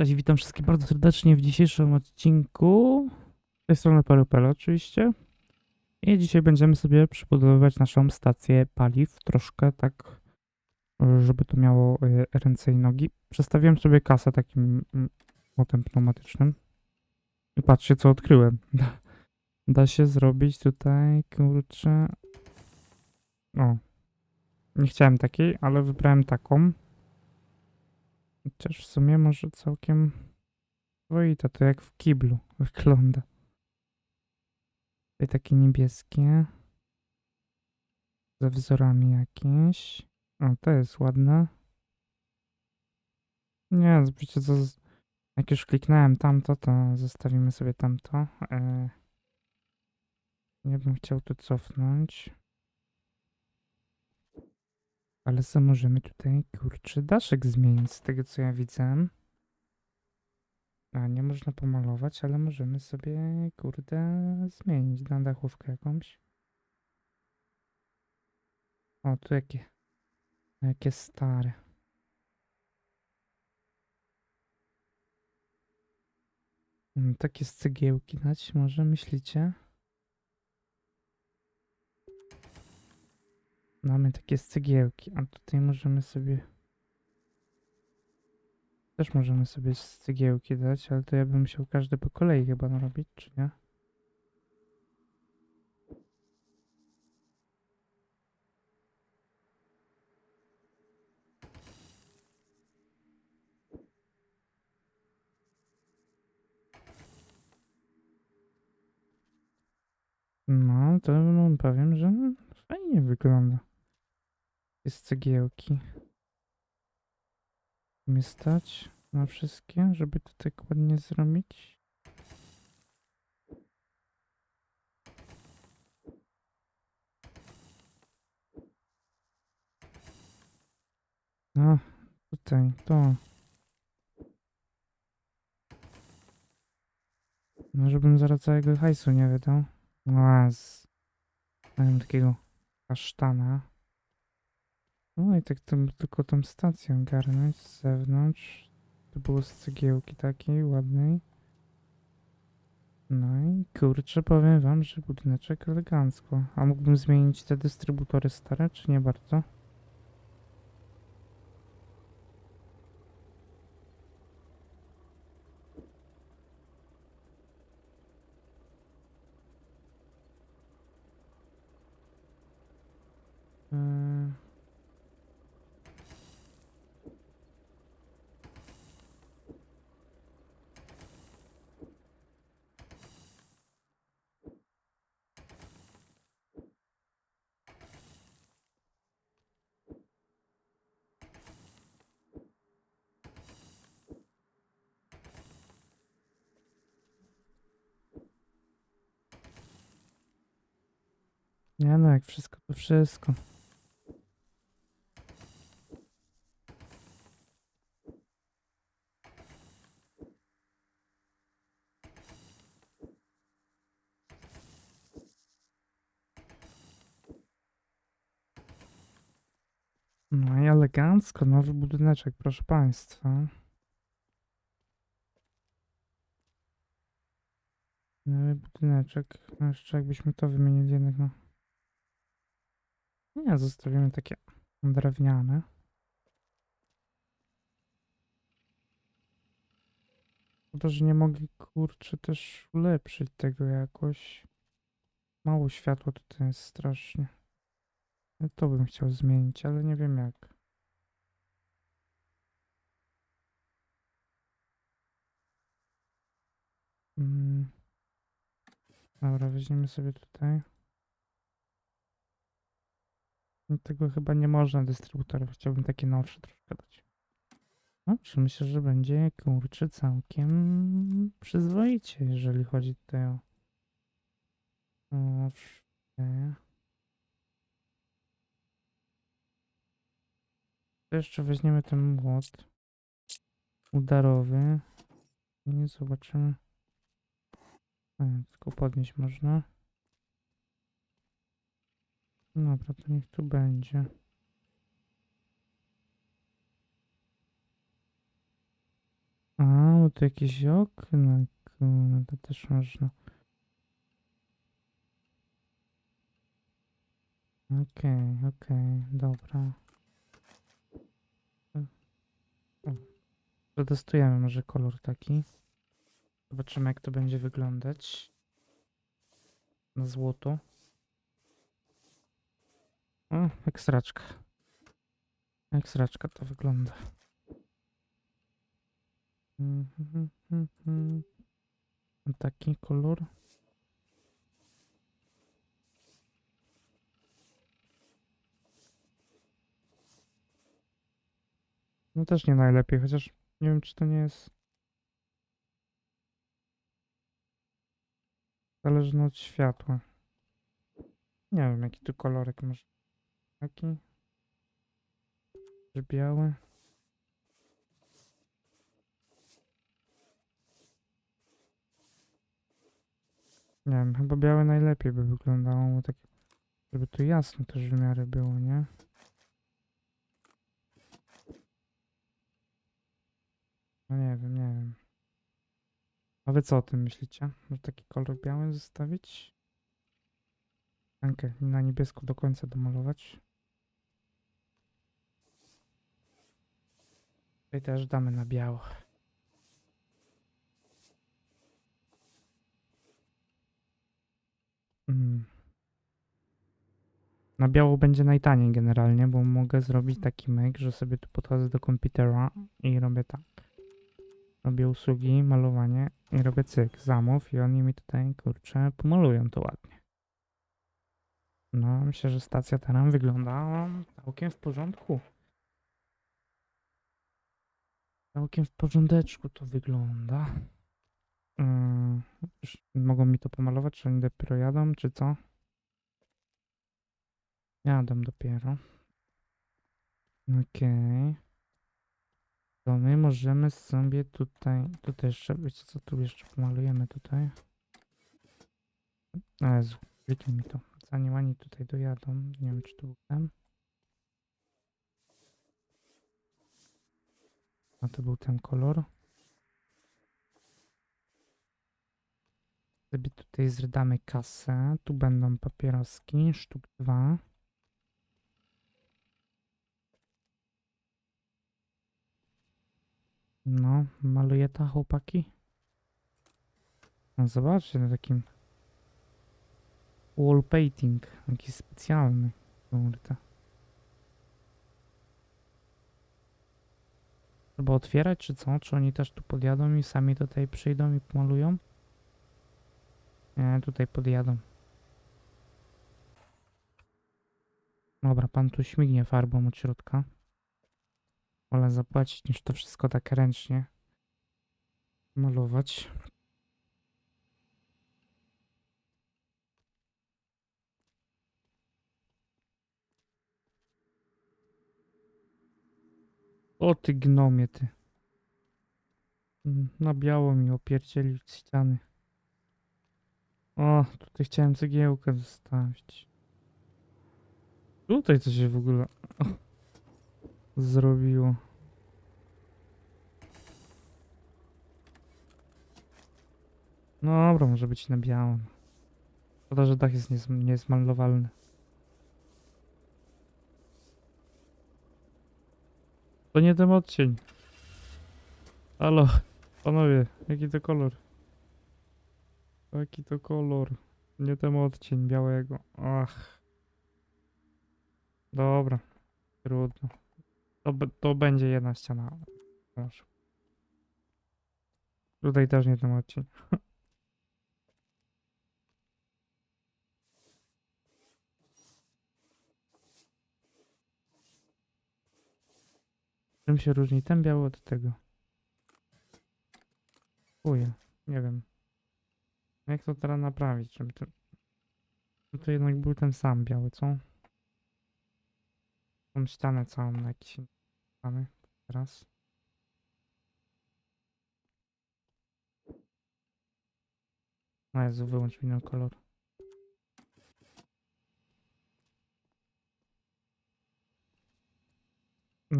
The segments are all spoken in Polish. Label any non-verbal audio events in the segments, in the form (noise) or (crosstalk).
Cześć, witam wszystkich bardzo serdecznie w dzisiejszym odcinku. Z tej strony Perupel oczywiście. I dzisiaj będziemy sobie przybudowywać naszą stację paliw. Troszkę tak, żeby to miało e, ręce i nogi. Przestawiłem sobie kasę takim mm, młotem pneumatycznym. I patrzcie co odkryłem. Da, da się zrobić tutaj, kurczę... O. Nie chciałem takiej, ale wybrałem taką. Chociaż w sumie może całkiem swoita, to jak w kiblu (laughs) wygląda. Tutaj takie niebieskie. Ze wzorami jakieś. O, to jest ładne. Nie, wiecie co, jak już kliknąłem tamto, to zostawimy sobie tamto. E, nie bym chciał tu cofnąć. Ale co możemy tutaj, kurczę, daszek zmienić z tego co ja widzę. A, nie można pomalować, ale możemy sobie, kurde, zmienić na dachówkę jakąś. O, tu jakie, jakie stare. Mm, Takie z cegiełki dać, może myślicie? Mamy takie cegiełki, a tutaj możemy sobie... Też możemy sobie z cegiełki dać, ale to ja bym musiał każdy po kolei chyba narobić, czy nie? No, to wam powiem, że fajnie wygląda. Jest cegiełki. mnie stać na wszystkie, żeby to tak ładnie zrobić. No, tutaj, to. No, żebym zaraz całego hajsu nie wydał. No, z... Mam takiego kasztana. No i tak tam, tylko tą stację ogarnąć z zewnątrz. To było z cegiełki takiej ładnej. No i kurczę, powiem wam, że budyneczek elegancko. A mógłbym zmienić te dystrybutory stare, czy nie bardzo? Nie no, jak wszystko, to wszystko. No i elegancko, nowy budyneczek, proszę państwa. Nowy budyneczek. No jeszcze jakbyśmy to wymienili jednak no. Nie, zostawimy takie drewniane. Szkoda, że nie mogli kurczę też ulepszyć tego jakoś. Mało światła tutaj jest strasznie. To bym chciał zmienić, ale nie wiem jak. Mm. Dobra, weźmiemy sobie tutaj. No Tego chyba nie można dystrybutorów. Chciałbym takie nowsze troszkę dać. Dobrze, myślę, że będzie kurczę całkiem przyzwoicie, jeżeli chodzi tutaj o. o jeszcze weźmiemy ten młot udarowy i zobaczymy. A, tylko podnieść można. Dobra, to niech tu będzie. A, O, tu jakieś okna, kurde, to też można. Okej, okej, dobra. O, Przetestujemy może kolor taki. Zobaczymy jak to będzie wyglądać. Na złoto. O, ekstraczka. Ekstraczka to wygląda. Mhm, mhm, mhm. Taki kolor. No też nie najlepiej, chociaż nie wiem czy to nie jest zależne od światła. Nie wiem jaki tu kolorek może. Taki. Czy biały? Nie wiem, chyba białe najlepiej by wyglądało, bo tak żeby tu jasno też w miarę było, nie? No nie wiem, nie wiem. A wy co o tym myślicie? Może taki kolor biały zostawić? Tankę na niebiesko do końca domalować. Tutaj też damy na biało. Mm. Na biało będzie najtaniej generalnie, bo mogę zrobić taki myk, że sobie tu podchodzę do komputera i robię tak. Robię usługi, malowanie i robię cyk, zamów i oni mi tutaj, kurczę, pomalują to ładnie. No, myślę, że stacja teraz wygląda całkiem w porządku. Całkiem w porządeczku to wygląda. Mm, już mogą mi to pomalować, czy oni dopiero jadą, czy co? Jadą dopiero. Okej. To my możemy sobie tutaj, tutaj jeszcze, wiecie co, tu jeszcze pomalujemy tutaj. Jezu, kliknij mi to. Zanim oni tutaj dojadą, nie wiem czy tu był A to był ten kolor. Sobie tutaj zrydamy kasę. Tu będą papieroski, sztuk dwa. No, maluje ta chłopaki. No zobaczcie na takim wall painting, jakiś specjalny. Kurde. Trzeba otwierać czy co? Czy oni też tu podjadą i sami tutaj przyjdą i pomalują? Nie, tutaj podjadą. Dobra, pan tu śmignie farbą od środka. Wolę zapłacić niż to wszystko tak ręcznie malować. O ty gnomie ty. Mm, Na biało mi opierdzieli ściany. O, tutaj chciałem cegiełkę zostawić. Tutaj co się w ogóle zrobiło. No Dobra, może być na białym. Szkoda, że dach jest niezm- niezmalowalny. To nie ten odcień. Halo, panowie, jaki to kolor? Jaki to kolor? Nie ten odcień białego. Ach. Dobra, trudno. To, to będzie jedna ściana. Proszę. Tutaj też nie ten odcień. (laughs) Czym się różni ten biały od tego? Chuje, nie wiem. Jak to teraz naprawić, żeby to... żeby to jednak był ten sam biały, co? Tą ścianę całą na jakiś mamy teraz. No Jezu, wyłącz mi kolor.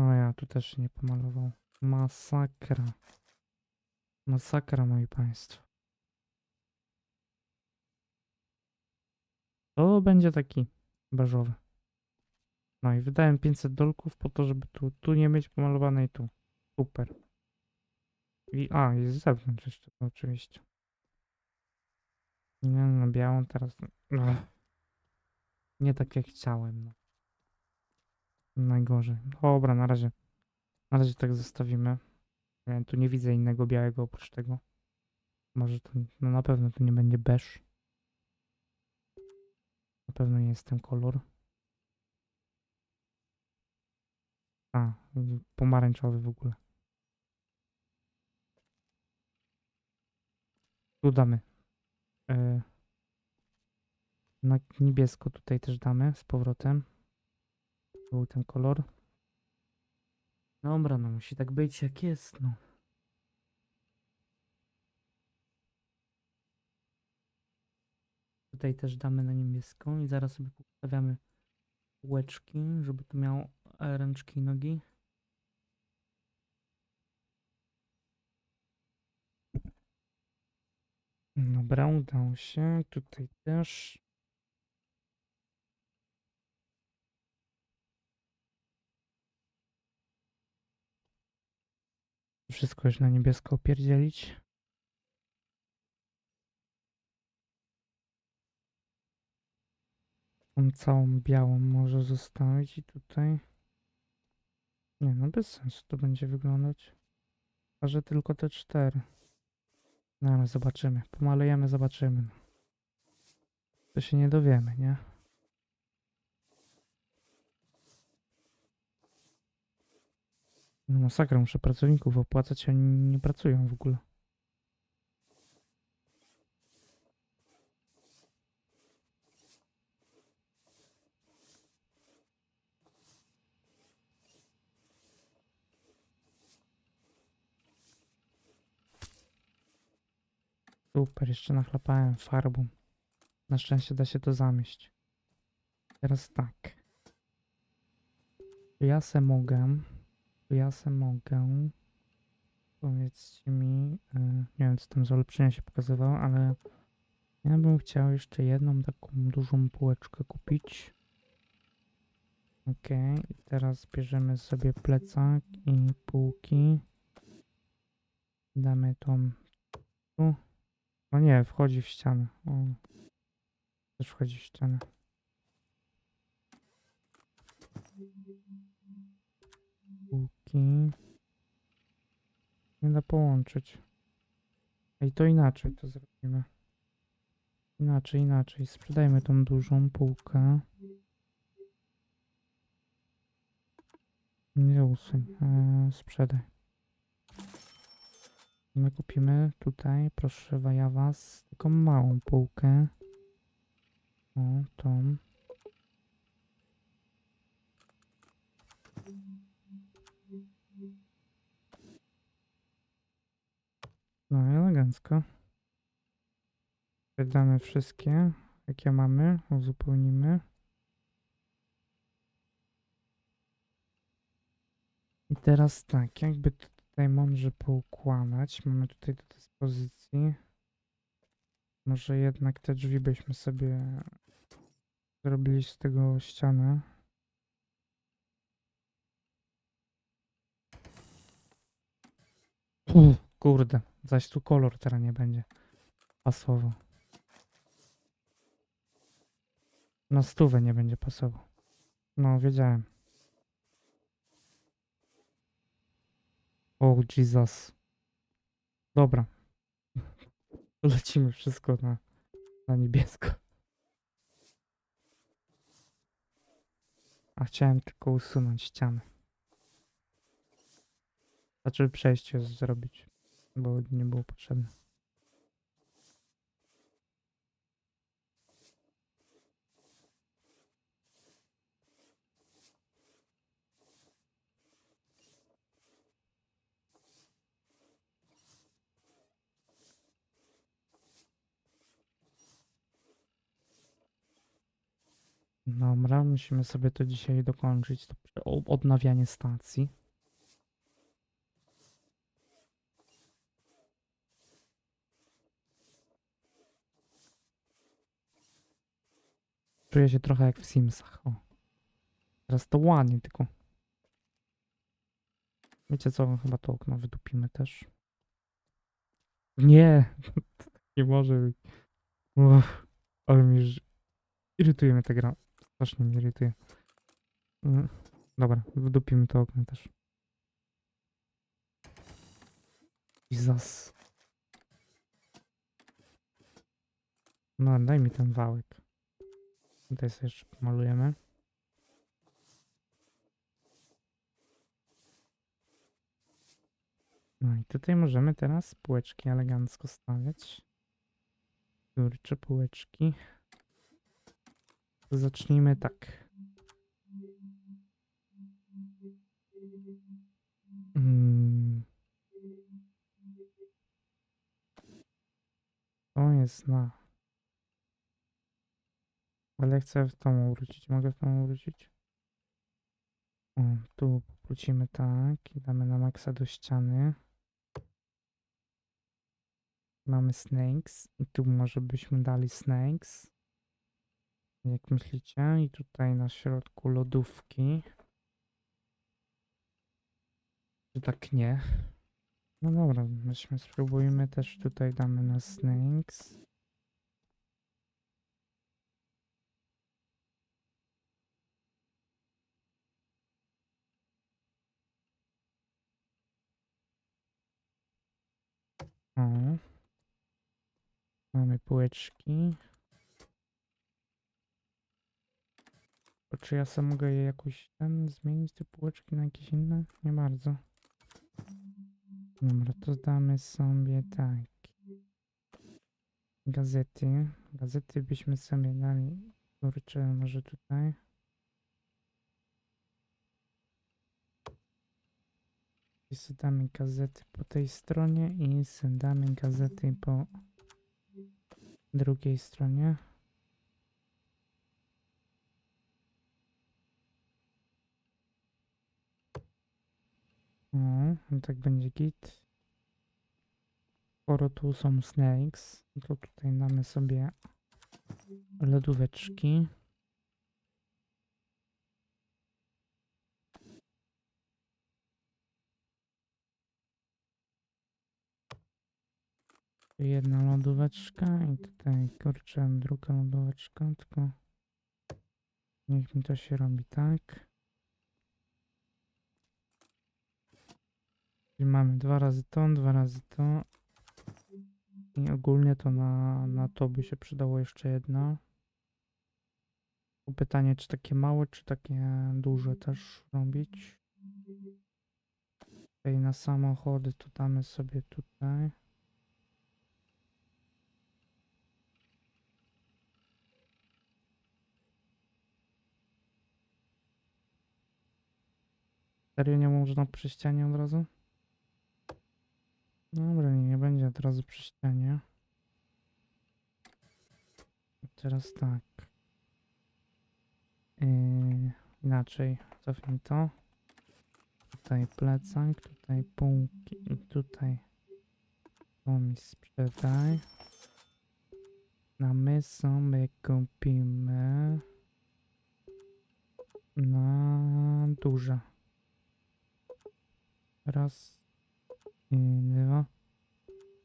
No ja tu też nie pomalował. Masakra. Masakra, moi państwo. To będzie taki beżowy. No i wydałem 500 dolków po to, żeby tu, tu nie mieć pomalowanej tu. Super. I, a, jest z zewnątrz jeszcze oczywiście. Nie, na białą teraz. No. Nie tak jak chciałem. No. Najgorzej. Dobra, na razie. Na razie tak zostawimy. Ja tu nie widzę innego białego oprócz tego. Może to, no na pewno to nie będzie beż. Na pewno nie jest ten kolor. A, pomarańczowy w ogóle. Tu damy. E, na niebiesko tutaj też damy z powrotem. Był ten kolor. Dobra, no musi tak być jak jest, no. Tutaj też damy na niebieską i zaraz sobie postawiamy kółeczki, żeby to miało ręczki i nogi. Dobra, udało się. Tutaj też. Wszystko już na niebiesko opierdzielić. Tą całą białą może zostawić i tutaj. Nie no, bez sensu to będzie wyglądać. A że tylko te cztery. No ale zobaczymy. Pomalujemy, zobaczymy. To się nie dowiemy, nie? No masakra, muszę pracowników opłacać, a oni nie pracują w ogóle. Super, jeszcze nachlapałem farbą. Na szczęście da się to zamieść. Teraz tak. Ja se mogę? Ja se mogę? Powiedzcie mi, y, nie wiem co tam za ulepszenia się pokazywało, ale ja bym chciał jeszcze jedną taką dużą półeczkę kupić. Okej, i teraz bierzemy sobie plecak i półki. Damy tą tu. No nie, wchodzi w ścianę. O. Też wchodzi w ścianę. Półki. Nie da połączyć. Ej, to inaczej to zrobimy. Inaczej, inaczej. Sprzedajmy tą dużą półkę. Nie usuń. Eee, sprzedaj. My kupimy tutaj, proszę ja was, taką małą półkę. O, tą. Elegancko. Wydamy wszystkie, jakie mamy, uzupełnimy. I teraz tak, jakby tutaj mądrze poukładać. Mamy tutaj do dyspozycji. Może jednak te drzwi byśmy sobie zrobili z tego ścianę. Uff, kurde, zaś tu kolor teraz nie będzie pasował. Na stówę nie będzie pasował. No, wiedziałem. O Jesus. Dobra. (laughs) Lecimy wszystko na, na niebiesko. A chciałem tylko usunąć ścianę. Znaczy przejście zrobić, bo nie było potrzebne. Dobra, musimy sobie to dzisiaj dokończyć, to odnawianie stacji. Czuję się trochę jak w Simsach. O. Teraz to ładnie, tylko. Wiecie co? Chyba to okno wydupimy też. Nie! (laughs) Nie może być. Uff, ale mi już irytuje mnie ta gra. Strasznie mnie irytuje. Mm, Dobra, wydupimy to okno też. Jesus. No, daj mi ten wałek. Tutaj sobie jeszcze pomalujemy. No i tutaj możemy teraz półeczki elegancko stawiać. Kurcze półeczki. Zacznijmy tak. Mm. To jest na. Ale chcę w tą wrócić. Mogę w tą wrócić? O, tu wrócimy tak i damy na maksa do ściany. Mamy snakes i tu może byśmy dali snakes. Jak myślicie? I tutaj na środku lodówki. Czy tak nie? No dobra, myśmy spróbujmy też tutaj damy na snakes. Mamy półeczki. Czy ja sam mogę je jakoś ten zmienić te półeczki na jakieś inne? Nie bardzo. Dobra, to damy sobie tak. Gazety. Gazety byśmy sobie dali. Kurczę, może tutaj. I sobie damy gazety po tej stronie i sobie damy gazety po drugiej stronie. O, i tak będzie git. Skoro tu są snakes, to tutaj mamy sobie lodóweczki. Jedna lodóweczka i tutaj kurczę druga lodóweczka, tylko niech mi to się robi tak. I mamy dwa razy to, dwa razy to. I ogólnie to na, na to by się przydało jeszcze jedno. Tu Pytanie, czy takie małe, czy takie duże też robić. Tutaj na samochody to damy sobie tutaj. Serio nie można przy ścianie od razu? Dobra, nie, nie będzie od razu przy ścianie. Teraz tak. Yy, inaczej, cofnij to. Tutaj plecak, tutaj półki tutaj to mi sprzedaj. Na my sobie kupimy na duże. Raz i dwa.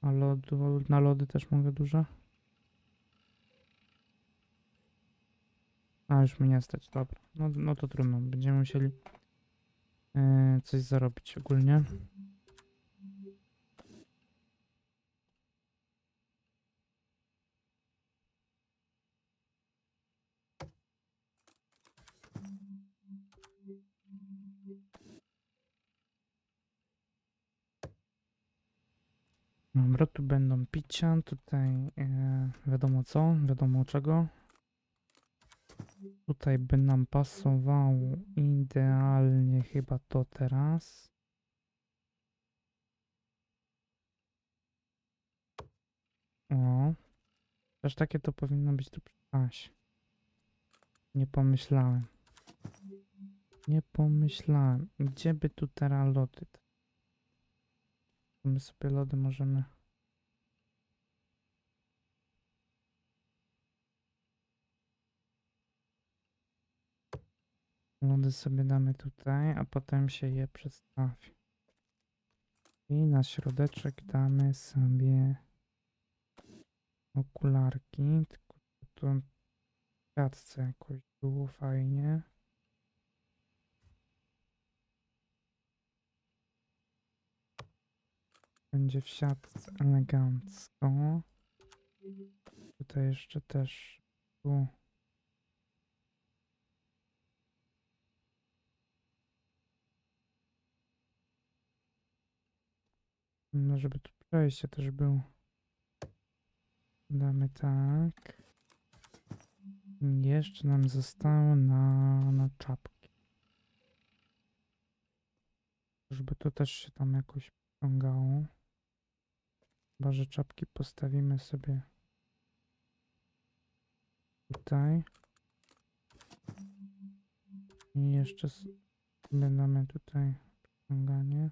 A lodu, na lody też mogę duże? A już mnie nie stać, dobra. No, no to trudno, będziemy musieli e, coś zarobić ogólnie. Dobra, tu będą picia, tutaj e, wiadomo co, wiadomo czego. Tutaj by nam pasowało idealnie chyba to teraz. O, też takie to powinno być tu pasie. Nie pomyślałem. Nie pomyślałem. Gdzie by tu teraz lody? My sobie lody możemy. Lody sobie damy tutaj, a potem się je przedstawi. I na środeczek damy sobie okularki. Tylko tu w jakoś było fajnie. Będzie w siatce elegancko. Tutaj jeszcze też tu. No, żeby tu przejście też było. Damy tak. Jeszcze nam zostało na, na czapki. Żeby to też się tam jakoś wciągało. Chyba, że czapki postawimy sobie tutaj. I jeszcze damy tutaj wciąganie.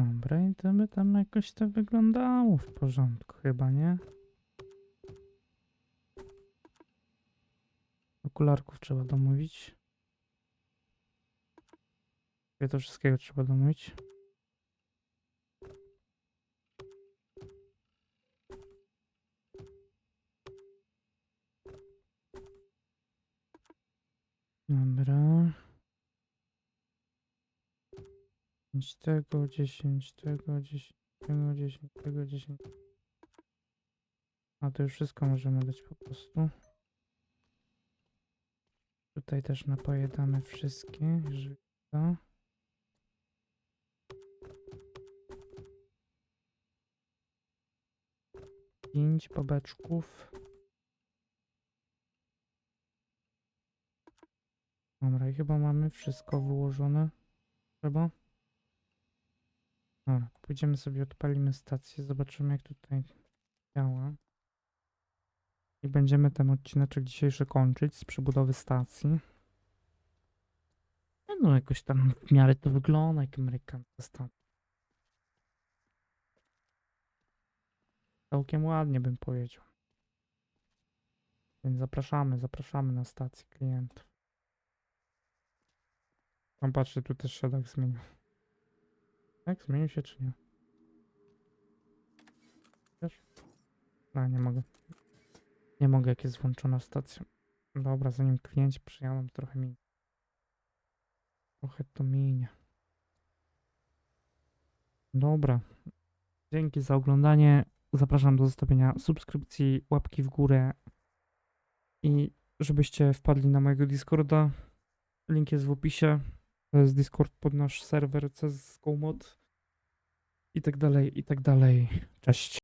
Dobra, i to by tam jakoś to wyglądało w porządku, chyba nie? Okularków trzeba domówić. I to wszystkiego trzeba domówić. Dobra. 10 tego, 10 tego, 10 tego, 10 tego, 10. A to już wszystko możemy dać po prostu. Tutaj też napoje damy wszystkie, jeżeli to. Pięć babeczków. Dobra, i chyba mamy wszystko wyłożone. Trzeba. Dobra, pójdziemy sobie, odpalimy stację, zobaczymy jak tutaj działa. I będziemy ten odcineczek dzisiejszy kończyć z przebudowy stacji. No, No jakoś tam w miarę to wygląda jak amerykańska stacja. Całkiem ładnie bym powiedział. Więc zapraszamy, zapraszamy na stację klientów. Tam patrzę, tu też się tak zmienił. Tak, zmienił się czy nie? Wiesz? A, nie mogę. Nie mogę, jak jest włączona stacja. Dobra, zanim klienci przyjadą, trochę minie. Trochę to minie. Dobra. Dzięki za oglądanie. Zapraszam do zostawienia subskrypcji, łapki w górę i żebyście wpadli na mojego Discorda. Link jest w opisie. Jest Discord pod nasz serwer CSGO Mod i tak dalej, i tak dalej. Cześć.